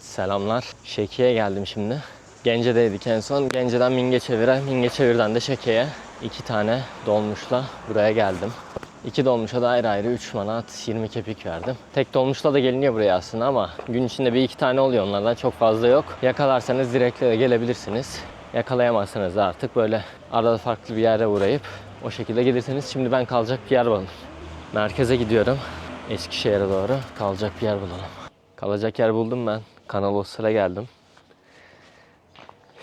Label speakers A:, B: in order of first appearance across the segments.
A: Selamlar. Şeki'ye geldim şimdi. Gence'deydik en son. Gence'den Mingeçevir'e, Mingeçevir'den de Şeki'ye iki tane dolmuşla buraya geldim. İki dolmuşa da ayrı ayrı 3 manat 20 kepik verdim. Tek dolmuşla da geliniyor buraya aslında ama gün içinde bir iki tane oluyor onlardan çok fazla yok. Yakalarsanız direktle de gelebilirsiniz. Yakalayamazsanız da artık böyle arada farklı bir yere uğrayıp o şekilde gelirseniz şimdi ben kalacak bir yer bulalım. Merkeze gidiyorum. Eskişehir'e doğru kalacak bir yer bulalım. Kalacak yer buldum ben. Kanal Oscar'a geldim.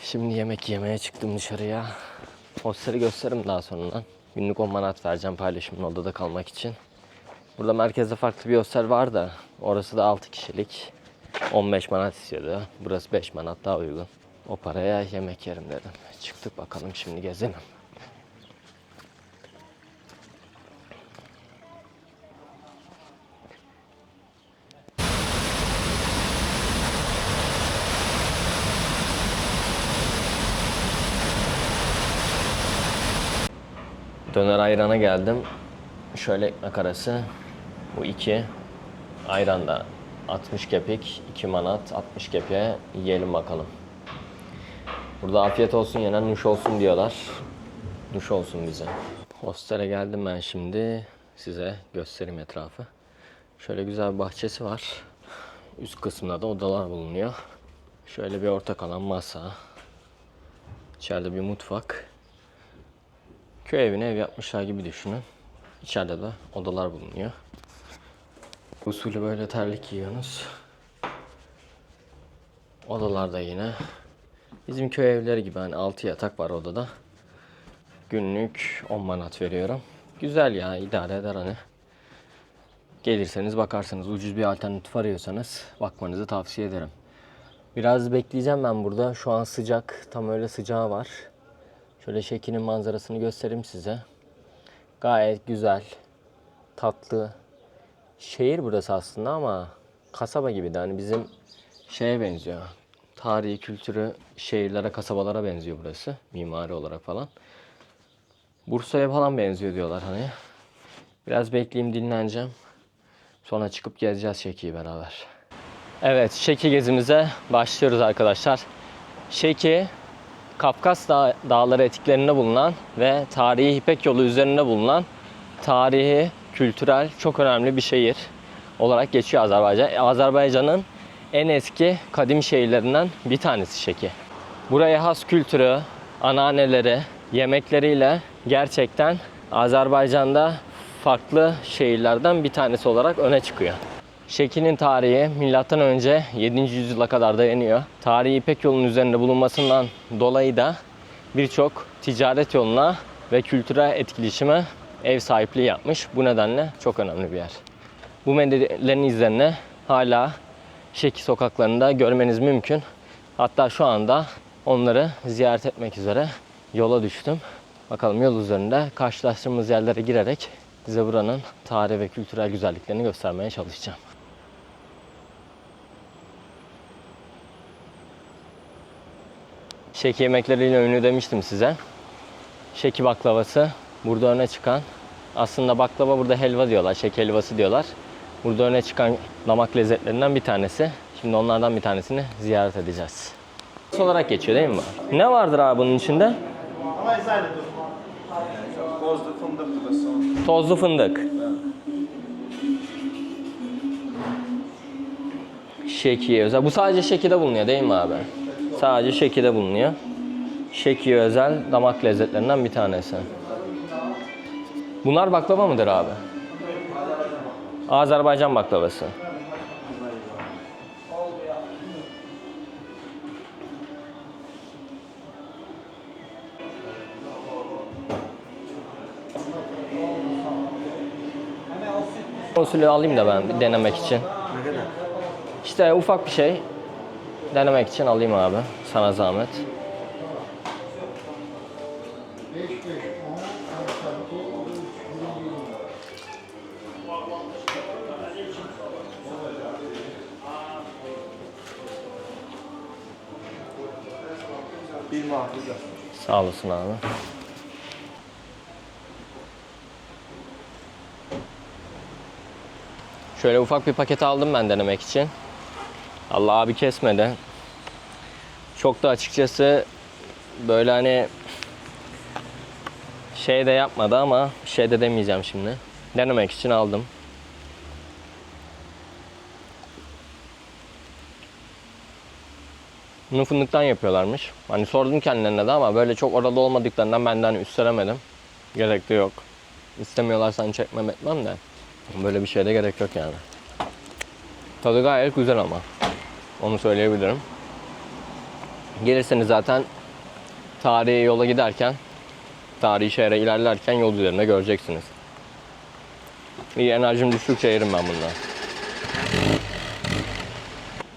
A: Şimdi yemek yemeye çıktım dışarıya. Oscar'ı gösteririm daha sonra. Günlük 10 manat vereceğim paylaşımın odada kalmak için. Burada merkezde farklı bir hostel var da orası da 6 kişilik. 15 manat istiyordu. Burası 5 manat daha uygun. O paraya yemek yerim dedim. Çıktık bakalım şimdi gezelim. Döner ayrana geldim. Şöyle ekmek arası. Bu iki. Ayran da 60 kepik, 2 manat, 60 kepiğe yiyelim bakalım. Burada afiyet olsun yenen nuş olsun diyorlar. Nuş olsun bize. Hostele geldim ben şimdi. Size göstereyim etrafı. Şöyle güzel bir bahçesi var. Üst kısmında da odalar bulunuyor. Şöyle bir ortak alan masa. İçeride bir mutfak. Köy evine ev yapmışlar gibi düşünün. İçeride de odalar bulunuyor. Usulü böyle terlik giyiyorsunuz. Odalarda yine bizim köy evleri gibi hani 6 yatak var odada. Günlük 10 manat veriyorum. Güzel ya idare eder hani. Gelirseniz bakarsınız ucuz bir alternatif arıyorsanız bakmanızı tavsiye ederim. Biraz bekleyeceğim ben burada. Şu an sıcak. Tam öyle sıcağı var. Şöyle şeklinin manzarasını göstereyim size. Gayet güzel, tatlı. Şehir burası aslında ama kasaba gibi de hani bizim şeye benziyor. Tarihi, kültürü şehirlere, kasabalara benziyor burası. Mimari olarak falan. Bursa'ya falan benziyor diyorlar hani. Biraz bekleyeyim dinleneceğim. Sonra çıkıp gezeceğiz Şeki'yi beraber. Evet Şeki gezimize başlıyoruz arkadaşlar. Şeki Kafkas Dağ- Dağları etiklerinde bulunan ve tarihi İpek yolu üzerinde bulunan tarihi, kültürel çok önemli bir şehir olarak geçiyor Azerbaycan. E, Azerbaycan'ın en eski kadim şehirlerinden bir tanesi Şeki. Buraya has kültürü, ananeleri, yemekleriyle gerçekten Azerbaycan'da farklı şehirlerden bir tanesi olarak öne çıkıyor. Şeki'nin tarihi milattan önce 7. yüzyıla kadar dayanıyor. Tarihi İpek yolunun üzerinde bulunmasından dolayı da birçok ticaret yoluna ve kültürel etkileşime ev sahipliği yapmış. Bu nedenle çok önemli bir yer. Bu medeniyetlerin izlerini hala Şeki sokaklarında görmeniz mümkün. Hatta şu anda onları ziyaret etmek üzere yola düştüm. Bakalım yol üzerinde karşılaştığımız yerlere girerek size buranın tarih ve kültürel güzelliklerini göstermeye çalışacağım. Şeki yemekleriyle ünlü demiştim size. Şeki baklavası burada öne çıkan. Aslında baklava burada helva diyorlar, şeki helvası diyorlar. Burada öne çıkan damak lezzetlerinden bir tanesi. Şimdi onlardan bir tanesini ziyaret edeceğiz. olarak geçiyor değil mi? Ne vardır abi bunun içinde?
B: Tozlu fındık.
A: Tozlu fındık. Şekiye özel. Bu sadece Şeki'de bulunuyor değil mi abi? Sadece Şeki'de bulunuyor. Şeki'ye özel damak lezzetlerinden bir tanesi. Bunlar baklava mıdır abi? Azerbaycan baklavası. Usulü alayım da ben denemek için.
B: Ne kadar?
A: İşte ufak bir şey denemek için alayım abi. Sana zahmet.
B: Bir.
A: Sağ olasın abi. Şöyle ufak bir paket aldım ben denemek için. Allah abi kesmedi. Çok da açıkçası böyle hani şey de yapmadı ama şey de demeyeceğim şimdi. Denemek için aldım. Bunu fındıktan yapıyorlarmış. Hani sordum kendilerine de ama böyle çok orada olmadıklarından ben de hani üstelemedim. Gerek de yok. İstemiyorlarsa hani çekmem etmem de. Böyle bir şeye de gerek yok yani. Tadı gayet güzel ama. Onu söyleyebilirim. Gelirseniz zaten tarihi yola giderken, tarihi şehre ilerlerken yol üzerinde göreceksiniz. İyi enerjim düştükçe yerim ben bundan.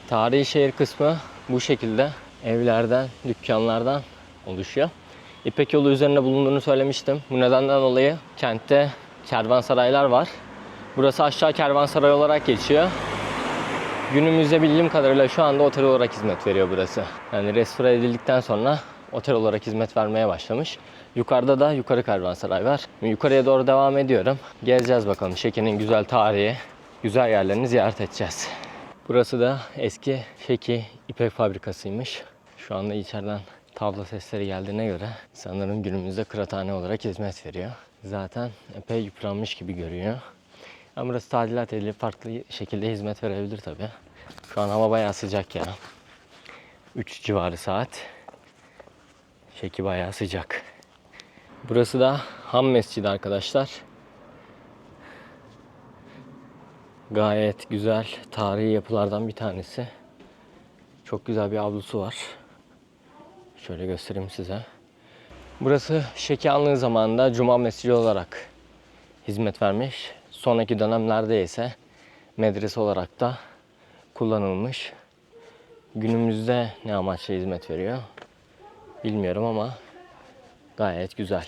A: Tarihi şehir kısmı bu şekilde evlerden, dükkanlardan oluşuyor. İpek yolu üzerinde bulunduğunu söylemiştim. Bu nedenden dolayı kentte kervansaraylar var. Burası aşağı kervansaray olarak geçiyor. Günümüzde bildiğim kadarıyla şu anda otel olarak hizmet veriyor burası. Yani restore edildikten sonra otel olarak hizmet vermeye başlamış. Yukarıda da yukarı kervansaray var. Yukarıya doğru devam ediyorum. Gezeceğiz bakalım Şeki'nin güzel tarihi, güzel yerlerini ziyaret edeceğiz. Burası da eski Şeki İpek Fabrikası'ymış. Şu anda içeriden tablo sesleri geldiğine göre sanırım günümüzde kıraathane olarak hizmet veriyor. Zaten epey yıpranmış gibi görüyor. Ama burası tadilat edilip farklı şekilde hizmet verebilir tabi. Şu an hava bayağı sıcak ya. 3 civarı saat. Şeki bayağı sıcak. Burası da Ham Mescidi arkadaşlar. Gayet güzel tarihi yapılardan bir tanesi. Çok güzel bir avlusu var. Şöyle göstereyim size. Burası Şeki Anlığı zamanında Cuma Mescidi olarak hizmet vermiş. Sonraki dönemlerde ise medrese olarak da kullanılmış. Günümüzde ne amaçla hizmet veriyor bilmiyorum ama gayet güzel.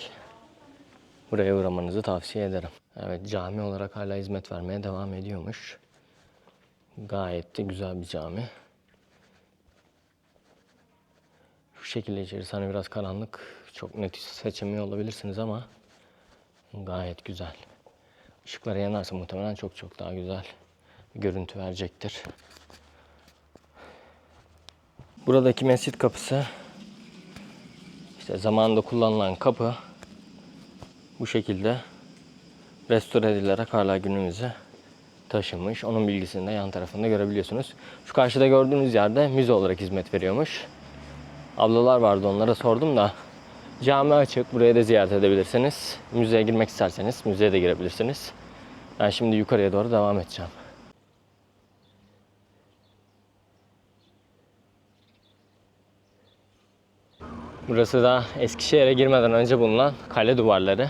A: Buraya uğramanızı tavsiye ederim. Evet cami olarak hala hizmet vermeye devam ediyormuş. Gayet de güzel bir cami. Şu şekilde içerisi hani biraz karanlık. Çok net seçemiyor olabilirsiniz ama gayet güzel. Işıklar yanarsa muhtemelen çok çok daha güzel bir görüntü verecektir. Buradaki mescit kapısı işte zamanında kullanılan kapı bu şekilde restore edilerek hala günümüze taşınmış. Onun bilgisini de yan tarafında görebiliyorsunuz. Şu karşıda gördüğünüz yerde müze olarak hizmet veriyormuş. Ablalar vardı onlara sordum da cami açık. Buraya da ziyaret edebilirsiniz. Müzeye girmek isterseniz müzeye de girebilirsiniz. Ben şimdi yukarıya doğru devam edeceğim. Burası da Eskişehir'e girmeden önce bulunan kale duvarları.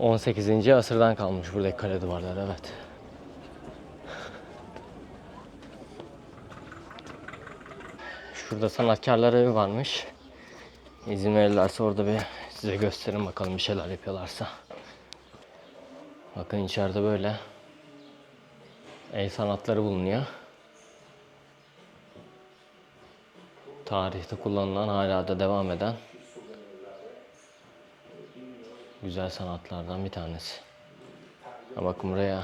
A: ...18. asırdan kalmış buradaki kale duvarları evet. Şurada sanatkarlar evi varmış. İzin verirlerse orada bir size gösterin bakalım bir şeyler yapıyorlarsa. Bakın içeride böyle el sanatları bulunuyor. Tarihte kullanılan hala da devam eden güzel sanatlardan bir tanesi. Ha bakın buraya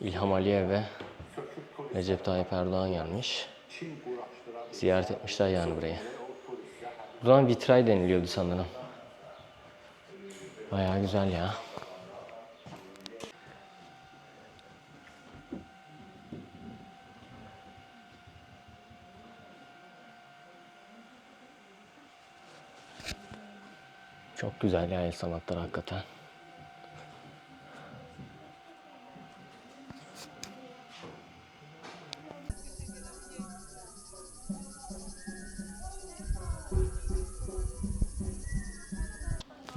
A: İlham Aliyev ve Recep Tayyip Erdoğan gelmiş. Ziyaret etmişler yani burayı. Bu zaman vitray deniliyordu sanırım. Bayağı güzel ya. Çok güzel ya el sanatları hakikaten.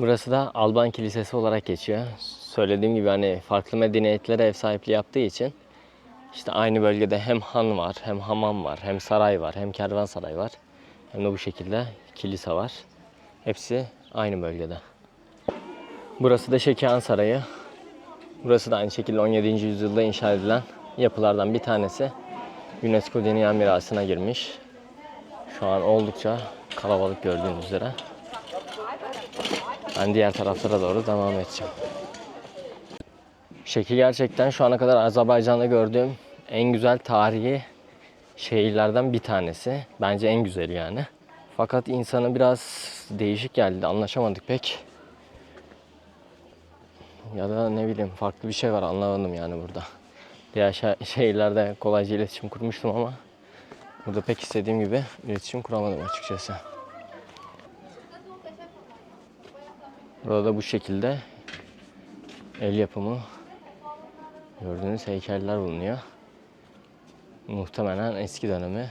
A: Burası da Alban Kilisesi olarak geçiyor. Söylediğim gibi hani farklı medeniyetlere ev sahipliği yaptığı için işte aynı bölgede hem han var, hem hamam var, hem saray var, hem kervansaray var. Hem de bu şekilde kilise var. Hepsi aynı bölgede. Burası da Şekihan Sarayı. Burası da aynı şekilde 17. yüzyılda inşa edilen yapılardan bir tanesi. UNESCO Dünya Mirası'na girmiş. Şu an oldukça kalabalık gördüğünüz üzere. Ben diğer taraflara doğru devam edeceğim. Şekil gerçekten şu ana kadar Azerbaycan'da gördüğüm en güzel tarihi şehirlerden bir tanesi. Bence en güzeli yani. Fakat insana biraz değişik geldi. Anlaşamadık pek. Ya da ne bileyim farklı bir şey var anlamadım yani burada. Diğer şe- şehirlerde kolayca iletişim kurmuştum ama burada pek istediğim gibi iletişim kuramadım açıkçası. Burada da bu şekilde el yapımı gördüğünüz heykeller bulunuyor. Muhtemelen eski dönemi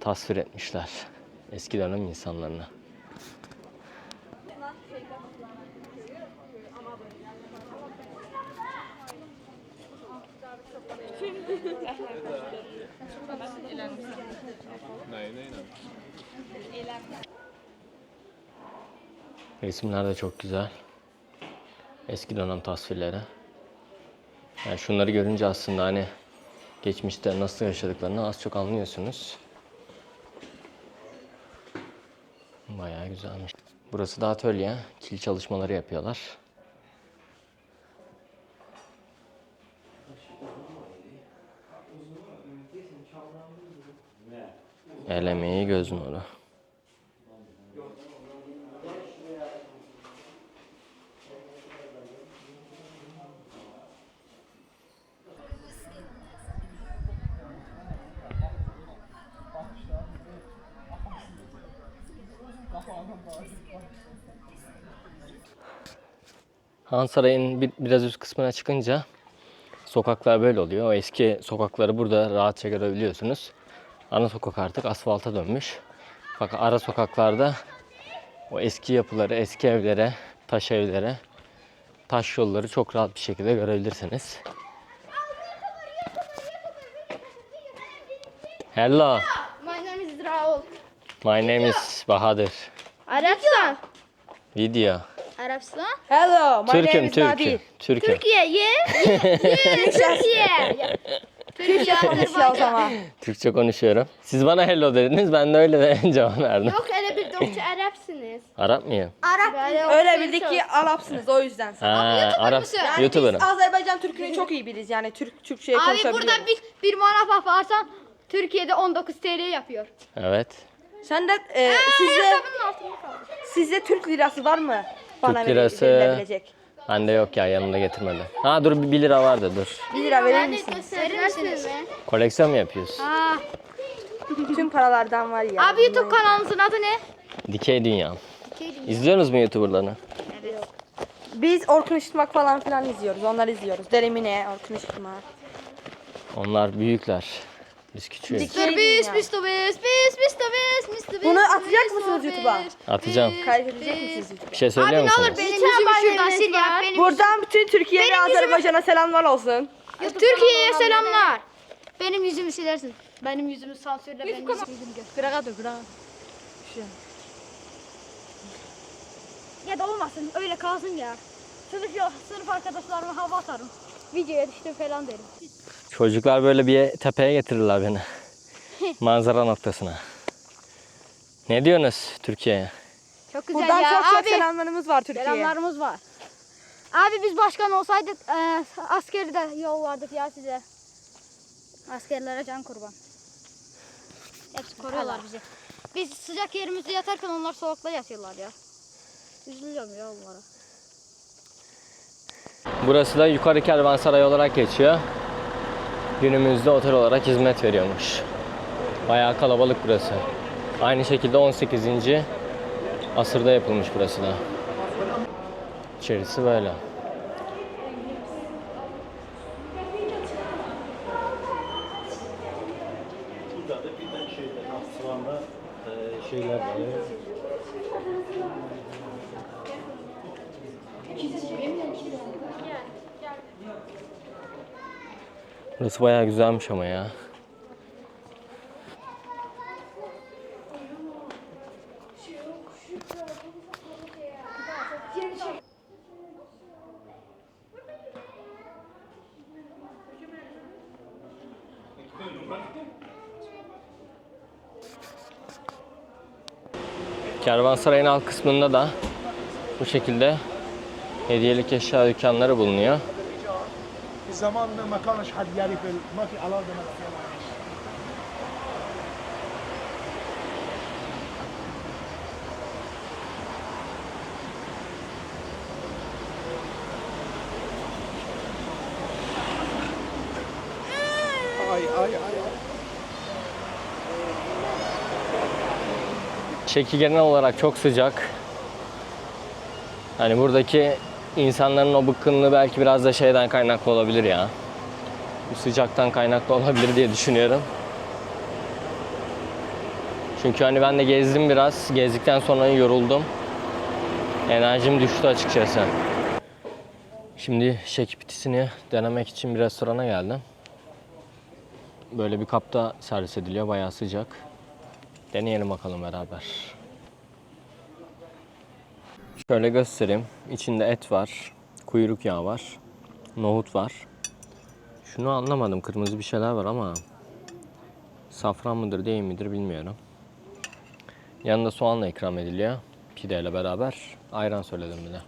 A: tasvir etmişler. Eski dönem insanlarını. Resimler de çok güzel. Eski dönem tasvirleri. Yani şunları görünce aslında hani geçmişte nasıl yaşadıklarını az çok anlıyorsunuz. Bayağı güzelmiş. Burası da atölye. Kil çalışmaları yapıyorlar. El göz nuru. Han Sarayı'nın bir, biraz üst kısmına çıkınca sokaklar böyle oluyor. O eski sokakları burada rahatça görebiliyorsunuz. Ana sokak artık asfalta dönmüş. Fakat ara sokaklarda o eski yapıları, eski evlere, taş evlere, taş yolları çok rahat bir şekilde görebilirsiniz. Hello,
C: My name is Raul.
A: my name is Bahadır.
C: Arabistan.
A: Video.
C: Arabistan.
D: Hello, my name
A: Türk'üm,
D: is Nabil.
A: Türk'üm, Türk'üm.
C: Türkiye. Ye. Ye. Türkiye. Türkiye.
D: Konuşuyor o zaman.
A: Türkçe konuşuyorum. Siz bana hello dediniz, ben de öyle de cevap verdim.
C: Yok hele bir doktor Arapsınız.
A: Arap mıyım?
C: Arap.
D: Öyle bildik ki Arapsınız o yüzden.
A: Ha, Arap,
C: mısın?
D: Yani
A: YouTuber'ım.
D: biz Azerbaycan Türk'ünü çok iyi biliriz yani Türk Türkçe'yi
C: Abi
D: konuşabiliyoruz.
C: burada bir, bir manaf varsan Türkiye'de 19 TL yapıyor.
A: Evet.
D: Sen de e, sizde sizde Türk lirası var mı? Bana
A: Türk lirası-
D: verilebilecek.
A: Bende yok ya, yanımda getirmedim. Ha dur, 1 lira vardı, dur.
D: 1 lira verir misin?
C: Verir misiniz?
A: Koleksiyon mu yapıyorsun?
C: Ha.
D: Tüm paralardan var ya.
C: Abi YouTube kanalınızın adı ne?
A: Dikey Dünya. İzliyorsunuz mu YouTuber'larını?
D: Biz Orkun Işıtmak falan filan izliyoruz. Onları izliyoruz. Derimine, Orkun Işıtmak.
A: Onlar büyükler. Biz küçüğüz.
C: Mr. Beast, Mr. Beast, Beast, Mr. Beast, Mr. Beast.
D: Bunu atacak mısınız. YouTube'a?
A: Atacağım.
D: Kaydedecek misiniz?
A: Bir şey söylüyor
C: Abi ne
A: musunuz?
C: olur benim yüzümü şuradan sil ya. Benim
D: Buradan bütün Türkiye ve
C: Benim yüzümü-
D: Azerbaycan'a selamlar olsun.
C: Türkiye'ye selamlar. Benim yüzümü silersin. Benim yüzümü sansürle benim yüzümü gör.
D: Kırağa dur, kırağa.
C: Ya da olmasın öyle kalsın ya. Sınıf yok, sınıf arkadaşlarıma hava atarım. Videoya düştüm falan derim.
A: Çocuklar böyle bir tepeye getirirler beni. Manzara noktasına. Ne diyorsunuz Türkiye'ye?
C: Çok güzel
D: Buradan
C: ya.
D: çok çok
C: Abi
D: selamlarımız var Türkiye'ye.
C: selamlarımız var. Abi biz başkan olsaydık e, askeri de yollardık ya size. Askerlere can kurban. Hepsi koruyorlar bizi. Biz sıcak yerimizde yatarken onlar soğukta yatıyorlar ya. Üzülüyorum ya onlara.
A: Burası da Yukarı Kervansaray olarak geçiyor. Günümüzde otel olarak hizmet veriyormuş. Bayağı kalabalık burası. Aynı şekilde 18. asırda yapılmış burası da. İçerisi böyle.
E: Burada da bir şeyler, şeyler var.
A: Burası bayağı güzelmiş ama ya. Kervansaray'ın alt kısmında da bu şekilde hediyelik eşya dükkanları bulunuyor.
F: في زماننا ما كانش حد يعرف ال- ما في علاقه نفسيه اي اي اي
A: Şeki genel olarak çok sıcak. Hani buradaki insanların o bıkkınlığı belki biraz da şeyden kaynaklı olabilir ya. Bu sıcaktan kaynaklı olabilir diye düşünüyorum. Çünkü hani ben de gezdim biraz. Gezdikten sonra yoruldum. Enerjim düştü açıkçası. Şimdi şeki pitisini denemek için bir restorana geldim. Böyle bir kapta servis ediliyor. Bayağı sıcak. Deneyelim bakalım beraber. Şöyle göstereyim. İçinde et var. Kuyruk yağı var. Nohut var. Şunu anlamadım. Kırmızı bir şeyler var ama safran mıdır değil midir bilmiyorum. Yanında soğanla ikram ediliyor. Pideyle beraber. Ayran söyledim bir de.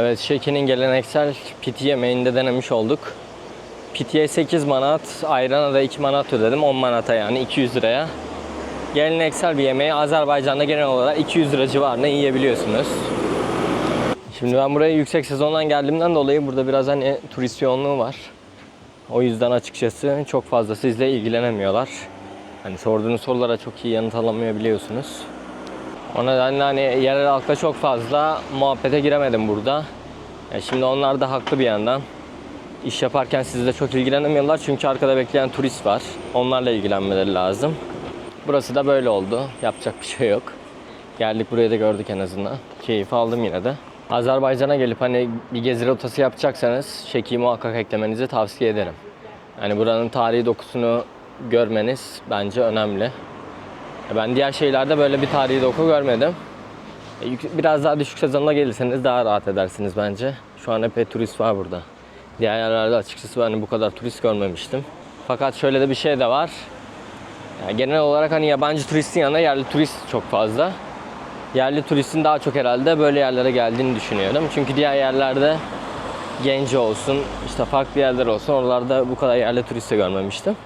A: Evet, Şeki'nin geleneksel piti yemeğinde denemiş olduk. Pitiye 8 manat, ayrana da 2 manat ödedim. 10 manata yani 200 liraya. Geleneksel bir yemeği Azerbaycan'da genel olarak 200 lira civarında yiyebiliyorsunuz. Şimdi ben buraya yüksek sezondan geldiğimden dolayı burada biraz hani turist yoğunluğu var. O yüzden açıkçası çok fazla sizle ilgilenemiyorlar. Hani sorduğunuz sorulara çok iyi yanıt alamayabiliyorsunuz. O nedenle hani yerel halkla çok fazla muhabbete giremedim burada. Ya şimdi onlar da haklı bir yandan. İş yaparken sizle çok ilgilenemiyorlar çünkü arkada bekleyen turist var. Onlarla ilgilenmeleri lazım. Burası da böyle oldu. Yapacak bir şey yok. Geldik burayı da gördük en azından. Keyif aldım yine de. Azerbaycan'a gelip hani bir gezi rotası yapacaksanız Şeki'yi muhakkak eklemenizi tavsiye ederim. Yani buranın tarihi dokusunu görmeniz bence önemli. Ben diğer şeylerde böyle bir tarihi doku görmedim. E, Biraz daha düşük sezonda gelirseniz daha rahat edersiniz bence. Şu an epey turist var burada. Diğer yerlerde açıkçası ben bu kadar turist görmemiştim. Fakat şöyle de bir şey de var. Yani genel olarak hani yabancı turistin yanında yerli turist çok fazla. Yerli turistin daha çok herhalde böyle yerlere geldiğini düşünüyorum. Çünkü diğer yerlerde Gence olsun, işte farklı yerler olsun oralarda bu kadar yerli turist de görmemiştim.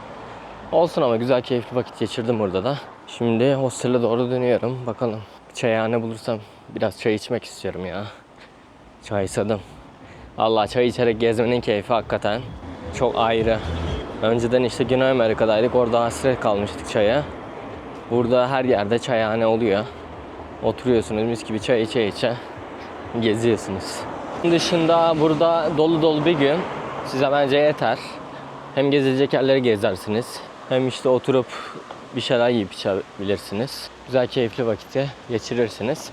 A: Olsun ama güzel keyifli vakit geçirdim burada da. Şimdi hostele doğru dönüyorum. Bakalım çayhane bulursam biraz çay içmek istiyorum ya. Çay sadım. Allah çay içerek gezmenin keyfi hakikaten çok ayrı. Önceden işte Güney Amerika'daydık. Orada hasret kalmıştık çaya. Burada her yerde çayhane oluyor. Oturuyorsunuz mis gibi çay içe içe geziyorsunuz. Bunun dışında burada dolu dolu bir gün size bence yeter. Hem gezilecek yerleri gezersiniz. Hem işte oturup bir şeyler yiyip içebilirsiniz. Güzel keyifli vakiti geçirirsiniz.